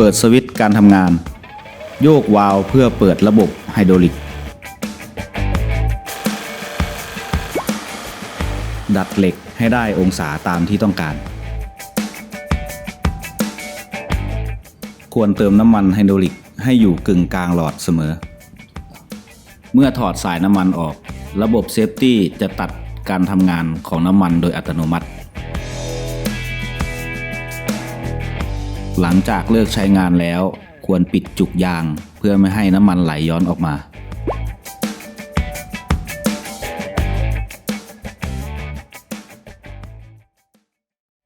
เปิดสวิตช์การทำงาน โยกวาล์วเพื่อเปิดระบบไฮดรอลิก ดัดเหล็กให้ได้องศาตามที่ต้องการ ควรเติมน้ำมันไฮดรอลิกให้อยู่กึ่งกลางหลอดเสมอ เมื่อถอดสายน้ำมันออก ระบบเซฟตี้จะตัดการทำงานของน้ำมันโดยอัตโนมัติ หลังจากเลิกใช้งานแล้ว ควรปิดจุกยางเพื่อไม่ให้น้ำมันไหลย้อนออกมา